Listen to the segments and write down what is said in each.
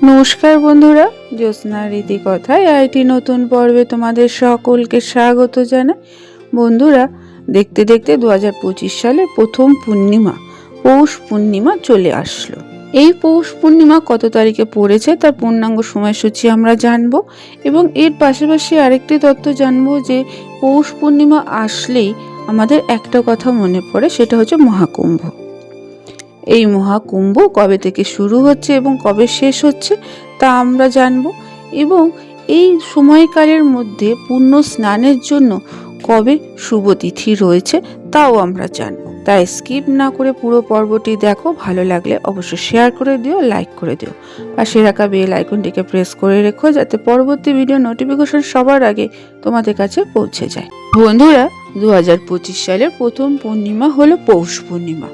নমস্কার বন্ধুরা, জ্যোৎস্না রীতি কথায় আইটি নতুন পর্বে তোমাদের সকলকে স্বাগত জানাই। বন্ধুরা, দেখতে দেখতে দু সালে প্রথম পূর্ণিমা, পৌষ পূর্ণিমা চলে আসলো। এই পৌষ পূর্ণিমা কত তারিখে পড়েছে তার পূর্ণাঙ্গ সময়সূচি আমরা জানব এবং এর পাশাপাশি আরেকটি তথ্য জানব যে পৌষ পূর্ণিমা আসলেই আমাদের একটা কথা মনে পড়ে, সেটা হচ্ছে মহাকুম্ভ। এই মহাকুম্ভ কবে থেকে শুরু হচ্ছে এবং কবে শেষ হচ্ছে তা আমরা জানব এবং এই সময়কালের মধ্যে পূর্ণ স্নানের জন্য কবে শুভ তিথি রয়েছে তাও আমরা জানব। তাই স্কিপ না করে পুরো পর্বটি দেখো, ভালো লাগলে অবশ্যই শেয়ার করে দিও লাইক করে দিও। পাশে রাখা বেল আইকনটিকে প্রেস করে রেখো যাতে পরবর্তী ভিডিও নোটিফিকেশন সবার আগে তোমাদের কাছে পৌঁছে যায়। বন্ধুরা দু হাজার পঁচিশ সালের প্রথম পূর্ণিমা হলো পৌষ পূর্ণিমা।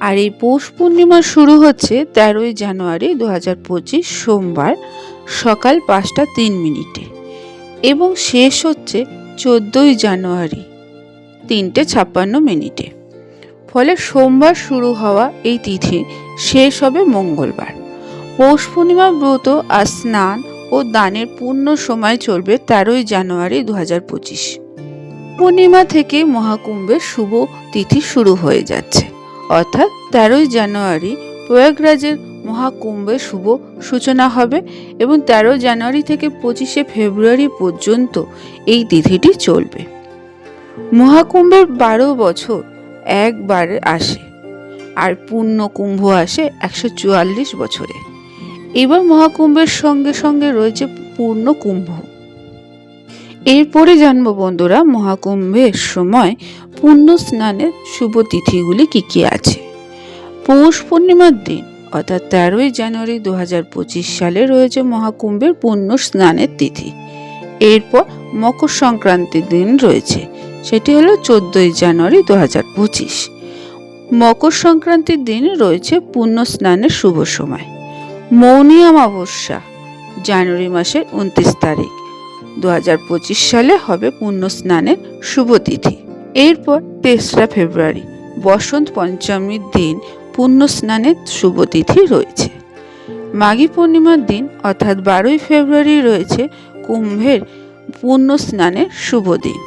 আর এই পৌষ পূর্ণিমা শুরু হচ্ছে তেরোই জানুয়ারি দু সোমবার সকাল পাঁচটা তিন মিনিটে এবং শেষ হচ্ছে চোদ্দোই জানুয়ারি তিনটে ছাপ্পান্ন মিনিটে। ফলে সোমবার শুরু হওয়া এই তিথি শেষ হবে মঙ্গলবার। পৌষ পূর্ণিমা ব্রত আর স্নান ও দানের পূর্ণ সময় চলবে তেরোই জানুয়ারি দু হাজার পঁচিশ। পূর্ণিমা থেকে মহাকুম্ভের শুভ তিথি শুরু হয়ে যাচ্ছে। অর্থাৎ তেরোই জানুয়ারি প্রয়াগরাজের মহাকুম্ভের শুভ সূচনা হবে এবং তেরো জানুয়ারি থেকে পঁচিশে ফেব্রুয়ারি পর্যন্ত এই তিথিটি চলবে। মহাকুম্ভের বারো বছর একবার আসে আর পূর্ণ কুম্ভ আসে একশো চুয়াল্লিশ বছরে। এবার মহাকুম্ভের সঙ্গে সঙ্গে রয়েছে পূর্ণ কুম্ভ এরপরে জানব বন্ধুরা মহাকুম্ভের সময় পুণ্য স্নানের শুভ তিথিগুলি কি কি আছে। পৌষ পূর্ণিমার দিন, অর্থাৎ তেরোই জানুয়ারি দু হাজার পঁচিশ সালে রয়েছে মহাকুম্ভের পুণ্য স্নানের তিথি। এরপর মকর সংক্রান্তির দিন রয়েছে, সেটি হলো চোদ্দই জানুয়ারি দু হাজার পঁচিশ। মকর সংক্রান্তির দিন রয়েছে পুণ্য স্নানের শুভ সময়। মৌনী অমাবস্যা, জানুয়ারি মাসের উনত্রিশ তারিখ। দু হাজার পঁচিশ সালে হবে পুণ্য স্নানের শুভ তিথি এরপর তেসরা ফেব্রুয়ারি, বসন্ত পঞ্চমীর দিন পুণ্য স্নানের শুভ তিথি রয়েছে। মাঘী পূর্ণিমার দিন অর্থাৎ বারোই ফেব্রুয়ারি রয়েছে কুম্ভের পুণ্য স্নানের শুভ দিন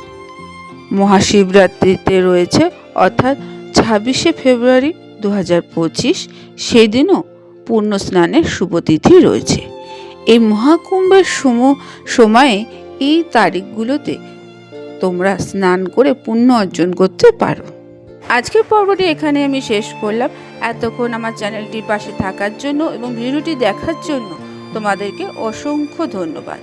মহাশিবরাত্রিতে রয়েছে অর্থাৎ ছাব্বিশে ফেব্রুয়ারি দু হাজার পঁচিশ, সেদিনও পূর্ণ স্নানের শুভ তিথি রয়েছে। এই মহাকুম্ভের সম সময়ে এই তারিখগুলোতে তোমরা স্নান করে পুণ্য অর্জন করতে পারো। আজকের পর্বটি এখানে আমি শেষ করলাম। এতক্ষণ আমার চ্যানেলটির পাশে থাকার জন্য এবং ভিডিওটি দেখার জন্য তোমাদেরকে অসংখ্য ধন্যবাদ।